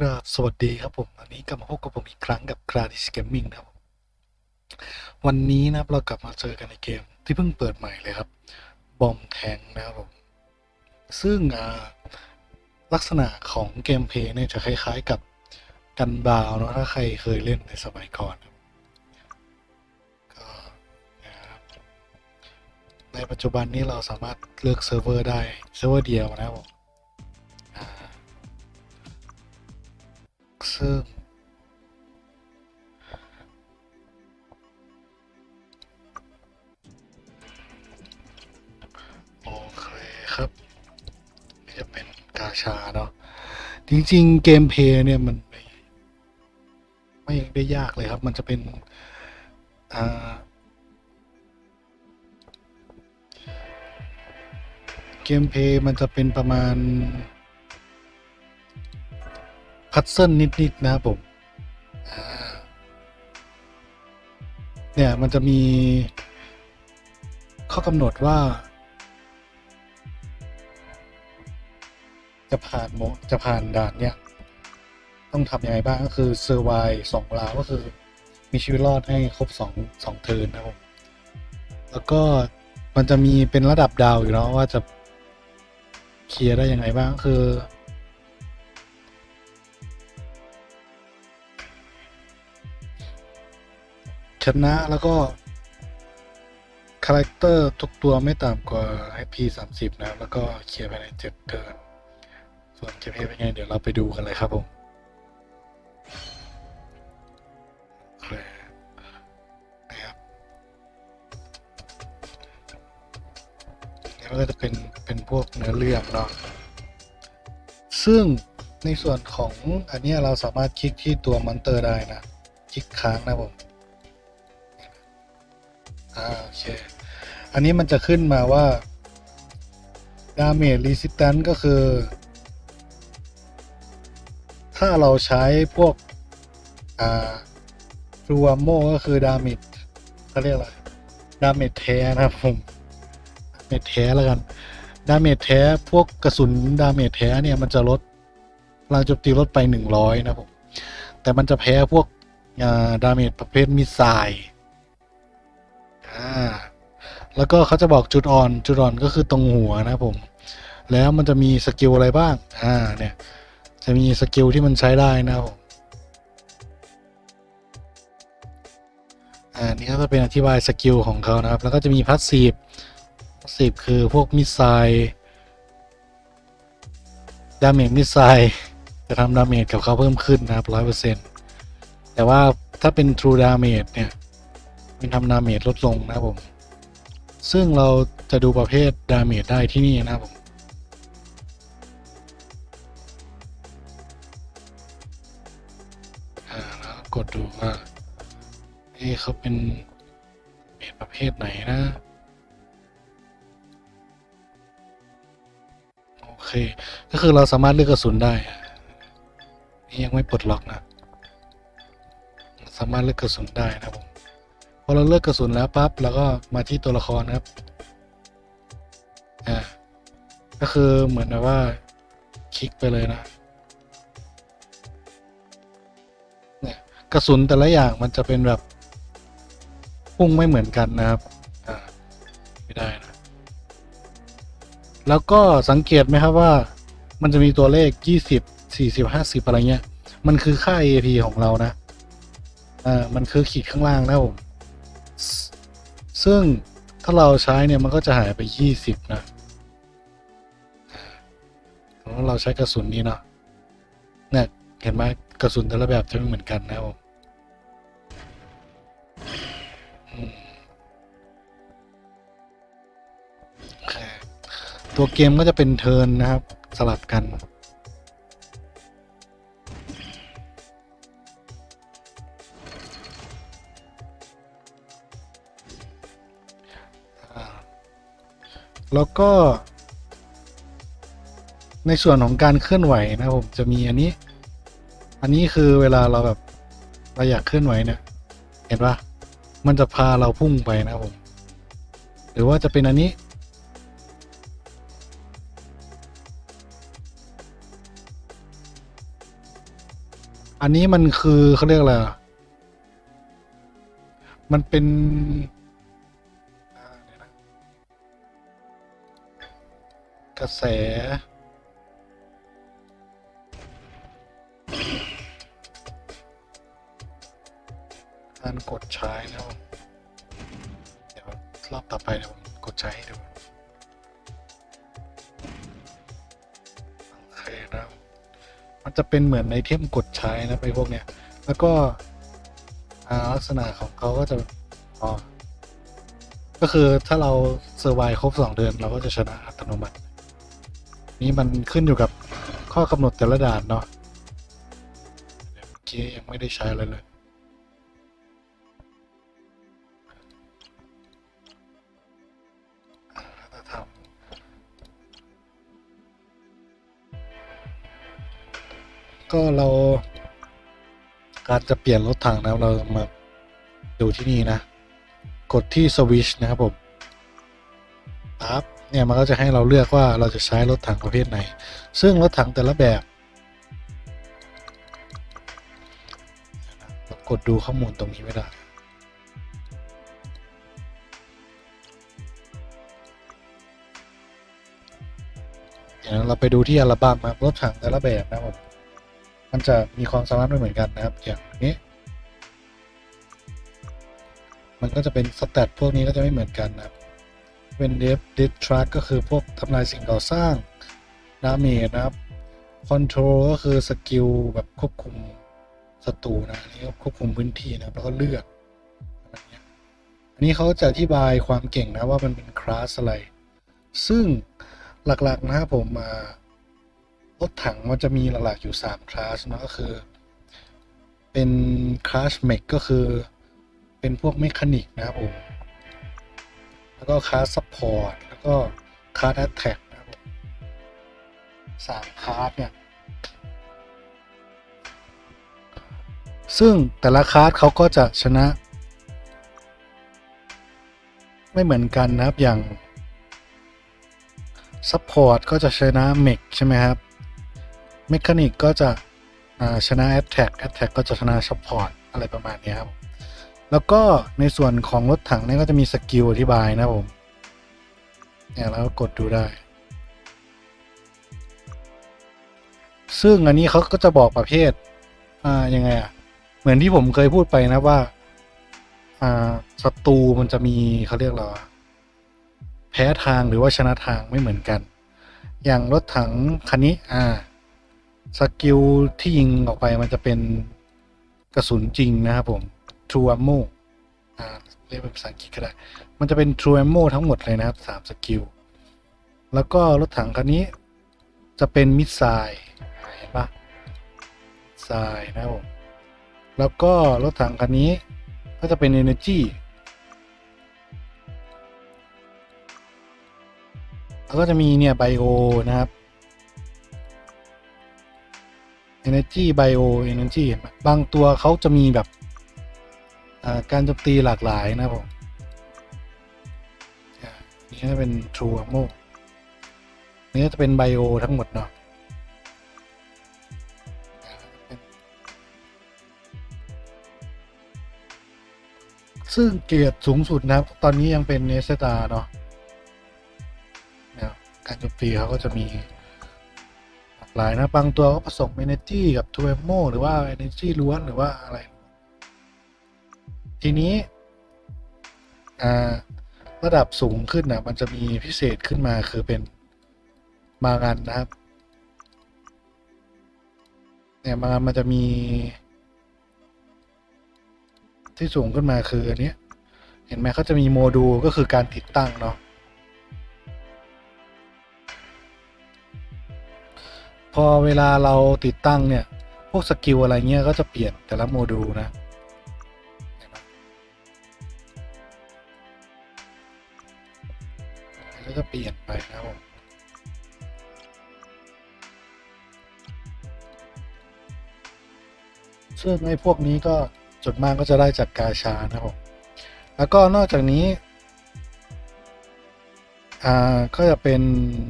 กราบสวัสดีครับผมวันนี้กลับมาพบกับผมอีกครั้งกับ c r a d i s Gaming นะครับผมวันนี้นะครับเรากลับมาเจอกันในเกมที่เพิ่งเปิดใหม่เลยครับบอมแทงนะครับผมซึ่งลักษณะของเกมเพย์เนี่ยจะคล้ายๆกับกันบาวนะถ้าใครเคยเล่นในสมัยก่อนก็นะครับในปัจจุบันนี้เราสามารถเลือกเซิร์ฟเวอร์ได้เซิร์ฟเวอร์เดียวนะครับผม ซึ่งโอเคครับจะเป็นกาชาเนาะจริงๆ เกมเพย์เนี่ย มันไม่ไม่ได้ยากเลยครับ มันจะเป็น อ่าเกมเพย์มันจะเป็นประมาณ พัซเซิลนิด ๆ นะครับผมเนี่ย มันจะมี ข้อกำหนดว่า จะผ่านโมจะผ่านด่านเนี่ย ต้องทำยังไงบ้างก็คือเซอร์ไวสองลาวก็คือ มีชีวิตรอดให้ครบสองสองเทิร์นนะครับผมแล้วก็มันจะมีเป็นระดับดาวอยู่เนาะว่าจะเคลียร์ได้ยังไงบ้างก็คือ ชนะแล้วก็ คาแรคเตอร์ทุกตัวไม่ต่ำกว่า HP 30 นะครับ แล้วก็เคลียร์ภายใน7เทิร์นส่วนเกมเพลย์เป็นไง เดี๋ยวเราไปดูกันเลยครับผมโอเคนะครับนี่ก็จะเป็น เป็นพวกเนื้อเรื่องเนาะซึ่งในส่วนของอันเนี้ยเราสามารถคลิกที่ตัวมอนเตอร์ได้นะ คลิกค้างนะผมอ่า โอเค อันนี้มันจะขึ้นมาว่า damage resistance ก็คือ ถ้าเราใช้พวก อ่า r u a m o ก็คือ damage เขาเรียกอะไร damage แท้นะครับผม damage แท้แล้วกัน damage แท้พวกกระสุน damage แท้เนี่ยมันจะลดพลังโจมตีลดไป100นะครับผม แต่มันจะแพ้พวกอ่า damage ประเภทมิสไซล์ อ่าแล้วก็เขาจะบอกจุดอ่อน จุดอ่อนก็คือตรงหัวนะผม แล้วมันจะมีสกิลอะไรบ้าง อ่า เนี่ย จะมีสกิลที่มันใช้ได้นะผมอ่านี่ก็จะเป็นอธิบายสกิลของเขานะครับ แล้วก็จะมีพาสซีฟพาสซีฟคือพวกมิสไซล์ดาเมจมิสไซล์จะทำดาเมจกับเขาเพิ่มขึ้นนะครับร้อยเปอร์เซ็นต์แต่ว่าถ้าเป็น True Damage เนี่ย มันทำดาเมจลดลงนะครับผม ซึ่งเราจะดูประเภทดาเมจได้ที่นี่นะครับผมแล้วกดดูว่าเอ๊ะเขาเป็นเมจประเภทไหนนะ โอเค ก็คือเราสามารถเลือกกระสุนได้ นี่ยังไม่ปลดล็อกนะ สามารถเลือกกระสุนได้นะครับผม พอเราเลือกกระสุนแล้วปั๊บเราก็มาที่ตัวละครครับอ่าก็คือเหมือนแบบว่า คลิกไปเลยนะเนี่ยกระสุนแต่ละอย่างมันจะเป็นแบบพุ่งไม่เหมือนกันนะครับอ่าไม่ได้นะแล้วก็สังเกตไหมครับว่า มันจะมีตัวเลขยี่สิบสี่สิบห้าสิบอะไรเงี้ย มันคือค่า AP ของเรานะอ่ามันคือขีดข้างล่างนะผม ซึ่งถ้าเราใช้เนี่ยมันก็จะหายไป 20 นะแล้วเราใช้กระสุนนี้เนาะเนี่ยเห็นไหมกระสุนแต่ละแบบจะไม่เหมือนกันนะผมตัวเกมก็จะเป็นเทิร์นนะครับ สลับกัน แล้วก็ ในส่วนของการเคลื่อนไหวนะผมจะมีอันนี้ อันนี้คือเวลาเราแบบเราอยากเคลื่อนไหวเนี่ย เห็นปะมันจะพาเราพุ่งไปนะผมหรือว่าจะเป็นอันนี้ อันนี้มันคือเขาเรียกอะไรมันเป็น กระแส การกดใช้นะผมเดี๋ยวรอบต่อไปเดี๋ยวผมกดใช้ให้ดูโอเคนะครับมันจะเป็นเหมือนไอเทมกดใช้นะไปพวกเนี้ย แล้วก็ลักษณะของเขาก็จะอ๋อก็คือถ้าเราเซอร์ไวครบสองเดือน เราก็จะชนะอัตโนมัติ นี่มันขึ้นอยู่กับข้อกำหนดแต่ละด่านเนาะเมื่อกี้ยังไม่ได้ใช้เลยเลยก็เราการจะเปลี่ยนรถถังนะเรามาดูที่นี่นะ กดที่สวิชนะครับผม เนี่ยมันก็จะให้เราเลือกว่าเราจะใช้รถถังประเภทไหน ซึ่งรถถังแต่ละแบบเรากดดูข้อมูลตรงนี้ไม่ได้เดี๋ยวเราไปดูที่อัลบั้มครับรถถังแต่ละแบบนะครับมมันจะมีความสามารถไม่เหมือนกันนะครับ อย่างนี้ มันก็จะเป็นสแตทพวกนี้ก็จะไม่เหมือนกันนะครับ เป็นเดฟเดฟทรัคก็คือพวกทำลายสิ่งก่อสร้างดาเมจนะครับคอนโทรลก็คือสกิลแบบควบคุมศัตรูนะอันนี้ควบคุมพื้นที่นะแล้วก็เลือกอะไรเงี้ยอันนี้เขาจะอธิบายความเก่งนะว่ามันเป็นคลาสอะไร ซึ่งหลักๆนะครับผมอ่ารถถังมันจะมีหลักๆอยู่ 3 คลาสนะก็คือ เป็นคลาสเมกก็คือเป็นพวกเมคานิกนะครับผม แล้วก็คลาสซัพพอร์ตแล้วก็คลาสแอตแทกนะครับสามคลาสเนี่ย ซึ่งแต่ละคลาสเขาก็จะชนะ ไม่เหมือนกันนะครับ อย่างซัพพอร์ตก็จะชนะเมกใช่ไหมครับเมคานิกก็จะชนะแอ t แทกแอ t แทกก็จะชนะซัพพอร์ตอะไรประมาณนี้ครับ แล้วก็ในส่วนของรถถังเนี่ยก็จะมีสกิลอธิบายนะผมเนี่ยแล้วกดดูได้ ซึ่งอันนี้เขาก็จะบอกประเภท อ่ายังไงอะเหมือนที่ผมเคยพูดไปนะว่า อ่าศัตรูมันจะมีเขาเรียกอะไรวะแพ้ทางหรือว่าชนะทางไม่เหมือนกัน อย่างรถถังคันนี้ อ่า สกิลที่ยิงออกไปมันจะเป็นกระสุนจริงนะครับผม True Ammo อ่าเรียกเป็นภาษาอังกฤษก็ได้ มันจะเป็น True Ammo ทั้งหมดเลยนะครับสามสกิล แล้วก็รถถังคันนี้จะเป็นมิสไซล์เห็นปะมิสไซล์นะครับผม แล้วก็รถถังคันนี้ก็จะเป็น Energy แล้วก็จะมีเนี่ยไบโอนะครับ Energy Bio Energy เห็นไหมบางตัวเขาจะมีแบบ การโจมตีหลากหลายนะครับผมนี่ก็เป็น True Ammo นี่จะเป็นไบโอทั้งหมดเนาะซึ่งเกียรติสูงสุดนะครับ ตอนนี้ยังเป็นเนสตาเนาะการโจมตีเขาก็จะมีหลากหลายนะ บางตัวก็ผสม Energy กับทูเอโมหรือว่า Energy ล้วนหรือว่าอะไร ทีนี้ระดับสูงขึ้นนะมันจะมีพิเศษขึ้นมาคือเป็นมางันนะครับ เนี่ยมางันมันจะมี ที่สูงขึ้นมาคืออันนี้เห็นไหมเขาจะมีโมดูลก็คือการติดตั้งเนาะพอเวลาเราติดตั้งเนี่ย พวกสกิลอะไรเงี้ยก็จะเปลี่ยนแต่ละโมดูลนะ ก็จะเปลี่ยนไปนะครับผมซึ่งไอ้พวกนี้ก็จุดมากก็จะได้จากกาชานะครับผมแล้วก็นอกจากนี้ อ่า ก็จะเป็น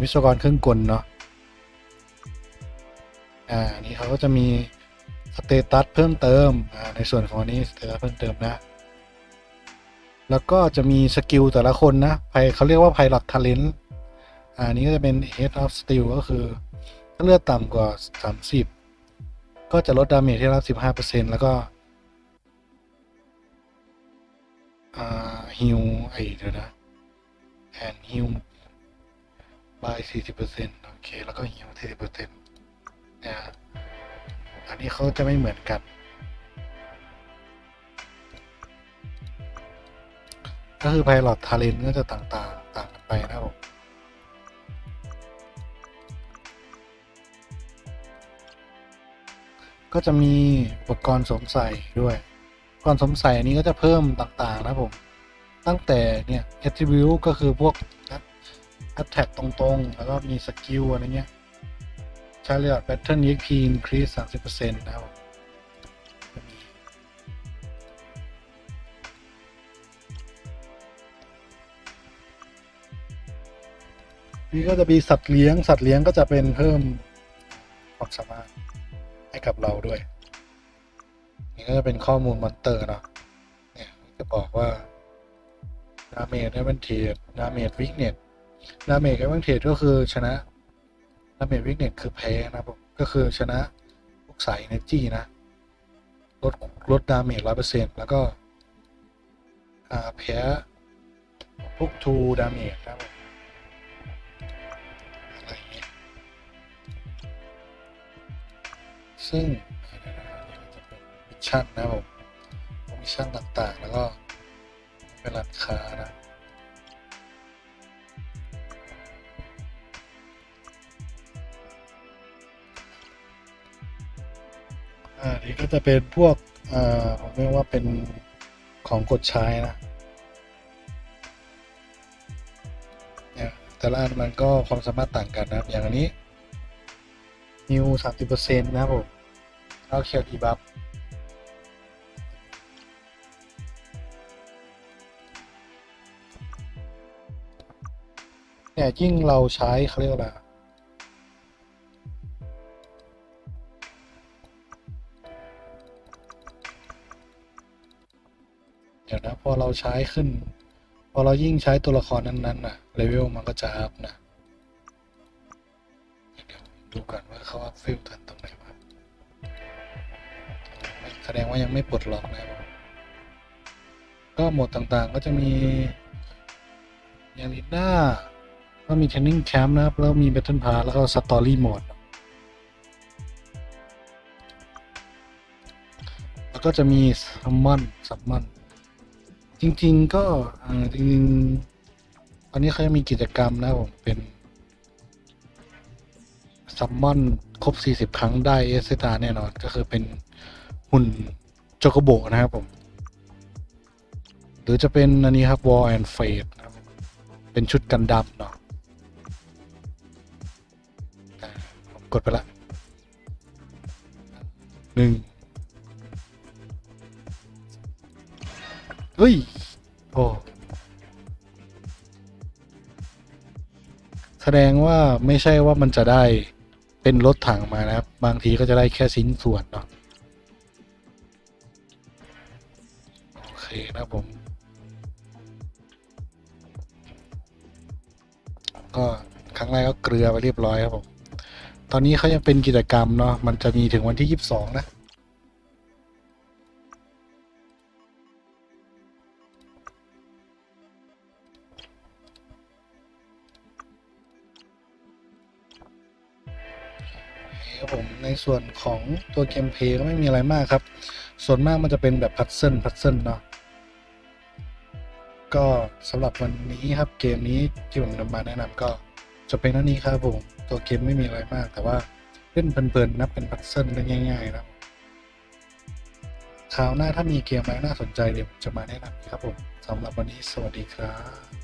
วิศวกรเครื่องกลเนาะ อ่า นี่เขาก็จะมีสเตตัสเพิ่มเติม อ่า ในส่วนของอันนี้สเตตัสเพิ่มเติมนะ แล้วก็จะมีสกิลแต่ละคนนะไพเขาเรียกว่า Pilot Talent อันนี้ก็จะเป็น Head of Steel ก็คือ ถ้าเลือดต่ำกว่า 30 ก็จะลดดาเมจที่รับ 15%แล้วก็ฮิวไอเดี๋ยวนะแอนฮิวบาย 40%โอเค แล้วก็ฮิว40%เนี่ยอันนี้เขาจะไม่เหมือนกัน ก็คือ Pilot Talent ก็จะต่างๆ ต่างกันไปนะครับผมก็จะมีอุปกรณ์สวมใส่ด้วยอุปกรณ์สวมใส่อันนี้ก็จะเพิ่มต่างๆ นะผม ตั้งแต่เนี่ย attribute ก็คือพวก attack ตรงๆ แล้วก็มีสกิลอะไรเงี้ย ใช้เรียกว่า pattern exp increase 30%นะครับ นี่ก็จะมีสัตว์เลี้ยง สัตว์เลี้ยงก็จะเป็นเพิ่มความสามารถให้กับเราด้วย นี่ก็จะเป็นข้อมูลมอนเตอร์เนาะ เนี่ยจะบอกว่าดาเมจ a อ v เ n นเท e ดาเมจวิกเน็ตดาเมจ a อ v เ n นเท e ก็คือชนะดาเมจวิกเน็ตคือแพ้นะผมก็คือชนะพวกสาย energy นะ ลดลดดาเมจร้อยเปอร์เซ็นต์แล้วก็แพ้พวกทูดาเมจครับ ซึ่งจะเป็นมิชชั่นนะครับผมมิชชั่นต่างๆ แล้วก็เป็นร้านค้านะอ่านี่ก็จะเป็นพวกผมเรียกว่าเป็นของกดใช้นะเนี่ยแต่ละอันมันก็ความสามารถต่างกันนะครับ อย่างอันนี้ นิวสามสิบเปอร์เซ็นต์นะครับผมแล้วเคียวดีบัฟเนี่ยยิ่งเราใช้เขาเรียกว่าอะไรเดี๋ยวนะพอเราใช้ขึ้น พอเรายิ่งใช้ตัวละครนั้นๆนะเลเวลมันก็จะอัพนะ ดูกันว่าเขาอัพฟิลทันตรงไหนวะแสดงว่ายังไม่ปลดล็อกนะผมก็โหมดต่างๆก็จะมียาลิน่าก็มีเทนนิงแคมป์นะครับ แล้วมี Battle Pass แล้วก็สตอรี่โหมดแล้วก็จะมีซัมมอนซัมมอนจริง ๆ ก็อ่อจริงๆตอนนี้เขาจะมีกิจกรรมนะผมเป็น ซัมมอนครบ 40 ครั้งได้เอสตาแน่นอน ก็คือเป็นหุ่นโจโกโบนะครับผม หรือจะเป็นอันนี้ครับ War and Fate นะครับผมเป็นชุดกันดับเนาะกดไปละหนึ่งเฮ้ย โอ้แสดงว่าไม่ใช่ว่ามันจะได้ เป็นรถถังมานะครับ บางทีก็จะได้แค่ชิ้นส่วนเนาะโอเคนะผม ก็ครั้งแรกก็เกลือไปเรียบร้อยครับผม ตอนนี้เขายังเป็นกิจกรรมเนาะมันจะมีถึงวันที่ 22 นะ ส่วนของตัวเกมเพย์ก็ไม่มีอะไรมากครับ ส่วนมากมันจะเป็นแบบพัซเซิลพัซเซิลเนาะก็สำหรับวันนี้ครับเกมนี้ที่ผมนำมาแนะนำก็จะเป็นเท่านี้ครับผมตัวเกมไม่มีอะไรมาก แต่ว่าเล่นเพลินๆนะเป็นพัซเซิลได้ง่ายๆนะคราวหน้าถ้ามีเกมอะไรน่าสนใจเดี๋ยวจะมาแนะนำครับผมสำหรับวันนี้สวัสดีครับ